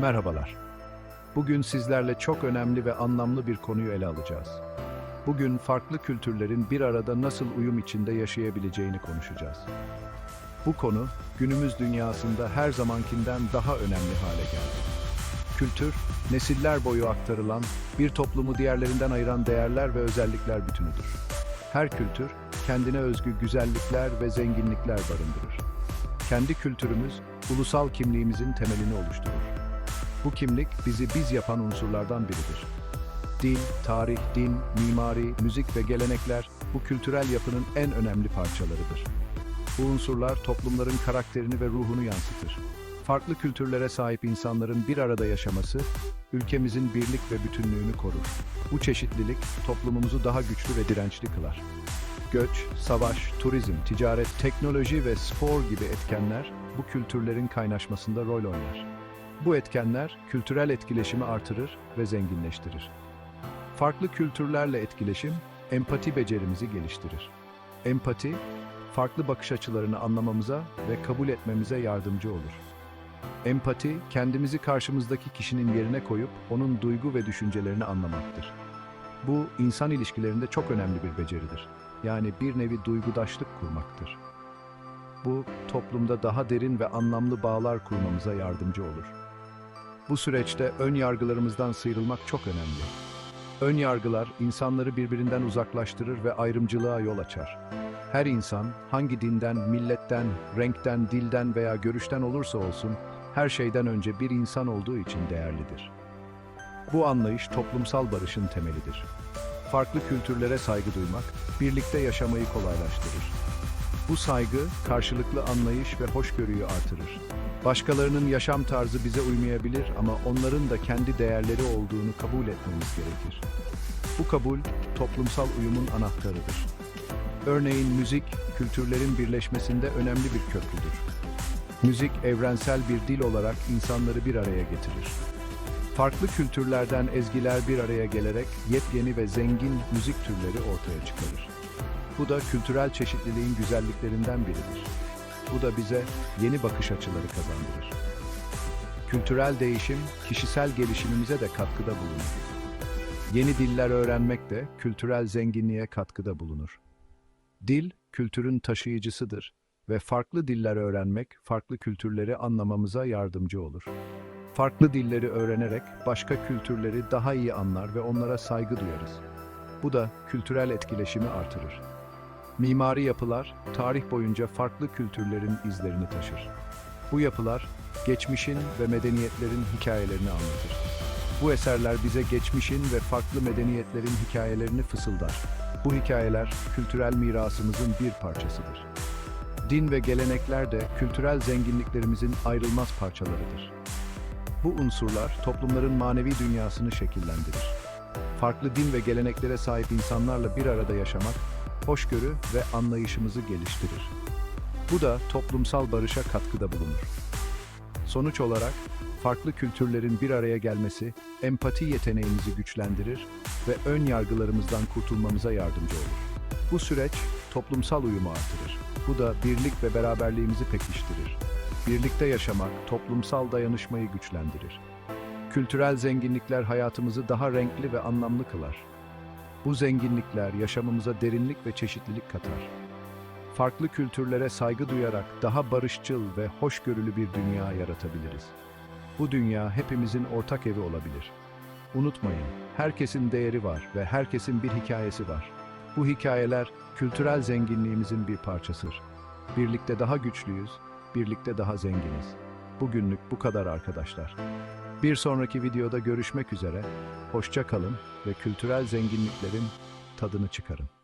Merhabalar. Bugün sizlerle çok önemli ve anlamlı bir konuyu ele alacağız. Bugün farklı kültürlerin bir arada nasıl uyum içinde yaşayabileceğini konuşacağız. Bu konu günümüz dünyasında her zamankinden daha önemli hale geldi. Kültür, nesiller boyu aktarılan, bir toplumu diğerlerinden ayıran değerler ve özellikler bütünüdür. Her kültür kendine özgü güzellikler ve zenginlikler barındırır. Kendi kültürümüz ulusal kimliğimizin temelini oluşturur. Bu kimlik bizi biz yapan unsurlardan biridir. Dil, tarih, din, mimari, müzik ve gelenekler bu kültürel yapının en önemli parçalarıdır. Bu unsurlar toplumların karakterini ve ruhunu yansıtır. Farklı kültürlere sahip insanların bir arada yaşaması, ülkemizin birlik ve bütünlüğünü korur. Bu çeşitlilik toplumumuzu daha güçlü ve dirençli kılar. Göç, savaş, turizm, ticaret, teknoloji ve spor gibi etkenler bu kültürlerin kaynaşmasında rol oynar. Bu etkenler kültürel etkileşimi artırır ve zenginleştirir. Farklı kültürlerle etkileşim, empati becerimizi geliştirir. Empati, farklı bakış açılarını anlamamıza ve kabul etmemize yardımcı olur. Empati, kendimizi karşımızdaki kişinin yerine koyup onun duygu ve düşüncelerini anlamaktır. Bu, insan ilişkilerinde çok önemli bir beceridir. Yani bir nevi duygudaşlık kurmaktır. Bu, toplumda daha derin ve anlamlı bağlar kurmamıza yardımcı olur. Bu süreçte ön yargılarımızdan sıyrılmak çok önemli. Ön yargılar insanları birbirinden uzaklaştırır ve ayrımcılığa yol açar. Her insan hangi dinden, milletten, renkten, dilden veya görüşten olursa olsun her şeyden önce bir insan olduğu için değerlidir. Bu anlayış toplumsal barışın temelidir. Farklı kültürlere saygı duymak, birlikte yaşamayı kolaylaştırır. Bu saygı, karşılıklı anlayış ve hoşgörüyü artırır. Başkalarının yaşam tarzı bize uymayabilir ama onların da kendi değerleri olduğunu kabul etmemiz gerekir. Bu kabul, toplumsal uyumun anahtarıdır. Örneğin müzik, kültürlerin birleşmesinde önemli bir köprüdür. Müzik, evrensel bir dil olarak insanları bir araya getirir. Farklı kültürlerden ezgiler bir araya gelerek yepyeni ve zengin müzik türleri ortaya çıkarır. Bu da kültürel çeşitliliğin güzelliklerinden biridir. Bu da bize yeni bakış açıları kazandırır. Kültürel değişim, kişisel gelişimimize de katkıda bulunur. Yeni diller öğrenmek de kültürel zenginliğe katkıda bulunur. Dil, kültürün taşıyıcısıdır ve farklı diller öğrenmek, farklı kültürleri anlamamıza yardımcı olur. Farklı dilleri öğrenerek başka kültürleri daha iyi anlar ve onlara saygı duyarız. Bu da kültürel etkileşimi artırır. Mimari yapılar, tarih boyunca farklı kültürlerin izlerini taşır. Bu yapılar, geçmişin ve medeniyetlerin hikayelerini anlatır. Bu eserler bize geçmişin ve farklı medeniyetlerin hikayelerini fısıldar. Bu hikayeler, kültürel mirasımızın bir parçasıdır. Din ve gelenekler de kültürel zenginliklerimizin ayrılmaz parçalarıdır. Bu unsurlar, toplumların manevi dünyasını şekillendirir. Farklı din ve geleneklere sahip insanlarla bir arada yaşamak, hoşgörü ve anlayışımızı geliştirir. Bu da toplumsal barışa katkıda bulunur. Sonuç olarak, farklı kültürlerin bir araya gelmesi, empati yeteneğimizi güçlendirir ve ön yargılarımızdan kurtulmamıza yardımcı olur. Bu süreç, toplumsal uyumu artırır. Bu da birlik ve beraberliğimizi pekiştirir. Birlikte yaşamak, toplumsal dayanışmayı güçlendirir. Kültürel zenginlikler hayatımızı daha renkli ve anlamlı kılar. Bu zenginlikler yaşamımıza derinlik ve çeşitlilik katar. Farklı kültürlere saygı duyarak daha barışçıl ve hoşgörülü bir dünya yaratabiliriz. Bu dünya hepimizin ortak evi olabilir. Unutmayın, herkesin değeri var ve herkesin bir hikayesi var. Bu hikayeler kültürel zenginliğimizin bir parçasıdır. Birlikte daha güçlüyüz, birlikte daha zenginiz. Bugünlük bu kadar arkadaşlar. Bir sonraki videoda görüşmek üzere. Hoşça kalın ve kültürel zenginliklerin tadını çıkarın.